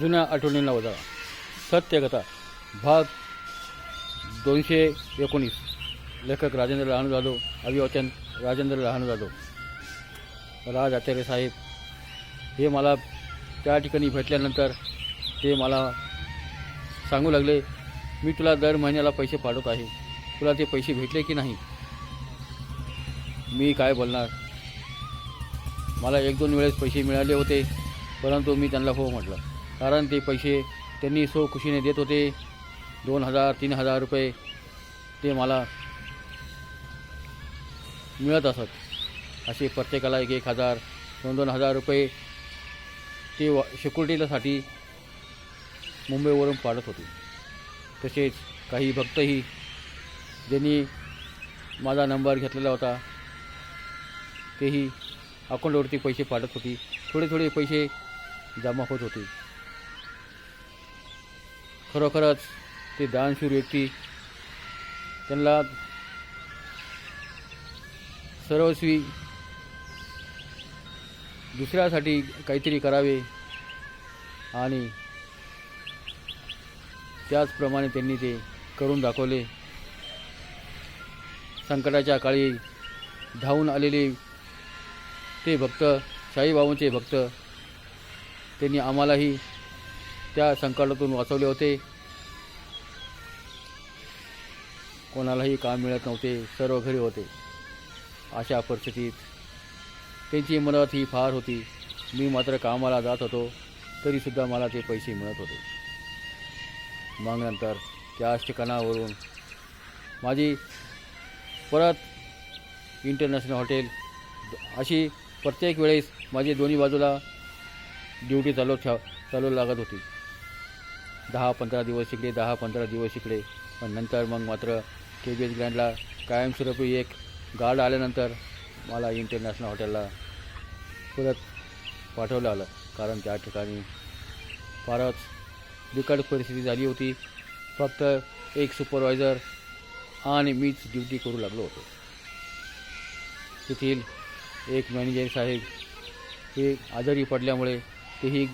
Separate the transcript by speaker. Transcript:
Speaker 1: जुन्या आठवणींना वजा सत्यकथा भाग दोनशे एकोणीस. लेखक राजेंद्र लहानू जाधव अभिवाचन राजेंद्र लहानू जाधव. राज आचार्य साहेब हे मला त्या ठिकाणी भेटल्यानंतर ते मला सांगू लागले मी तुला दर महिन्याला पैसे पाठवत आहे. तुला ते पैसे भेटले की नाही? मी काय बोलणार? मला एक दोन वेळेस पैसे मिळाले होते परंतु मी त्यांना हो म्हटलं. कारण ते पैसे त्यांनी सो खुशीने देत होते. दोन हजार तीन हजार रुपये ते मला मिळत असत. असे प्रत्येकाला एक एक हजार दोन दोन हजार रुपये ते व सिक्युरिटीसाठी मुंबईवरून पाडत होते. तसेच काही भक्तही ज्यांनी माझा नंबर घेतलेला होता तेही अकाउंटवरती पैसे पाठत होती. थोडे थोडे पैसे जमा होत होते. खरोखरच ते दानशूर व्यक्ती त्यांना सर्वस्वी दुसऱ्यासाठी काहीतरी करावे आणि त्याचप्रमाणे त्यांनी ते करून दाखवले. संकटाच्या काळी धावून आलेले ते भक्त साईबाबांचे भक्त त्यांनी आम्हालाही त्या संकटातून वाचवले होते. कोणालाही काम मिळत नव्हते सर्व घरी होते. अशा परिस्थितीत त्यांची मदत ही फार होती. मी मात्र कामाला जात होतो तरीसुद्धा मला ते पैसे मिळत होते. मग नंतर त्याच ठिकाणावरून माझी परत इंटरनॅशनल हॉटेल अशी प्रत्येक वेळेस माझी दोन्ही बाजूला ड्युटी चालू ठेव चालू लागत होती. दहा पंधरा दिवस इकडे दहा पंधरा दिवस इकडे. पण नंतर मग मात्र के बी एस ग्रँडला कायमस्वरूपी एक गार्ड आल्यानंतर मला इंटरनॅशनल हॉटेलला परत पाठवलं आलं. कारण त्या ठिकाणी फारच बिकट परिस्थिती झाली होती. फक्त एक सुपरवायझर आणि मीच ड्युटी करू लागलो होतो. तेथील एक मॅनेजर साहेब हे आजारी पडल्यामुळे तेही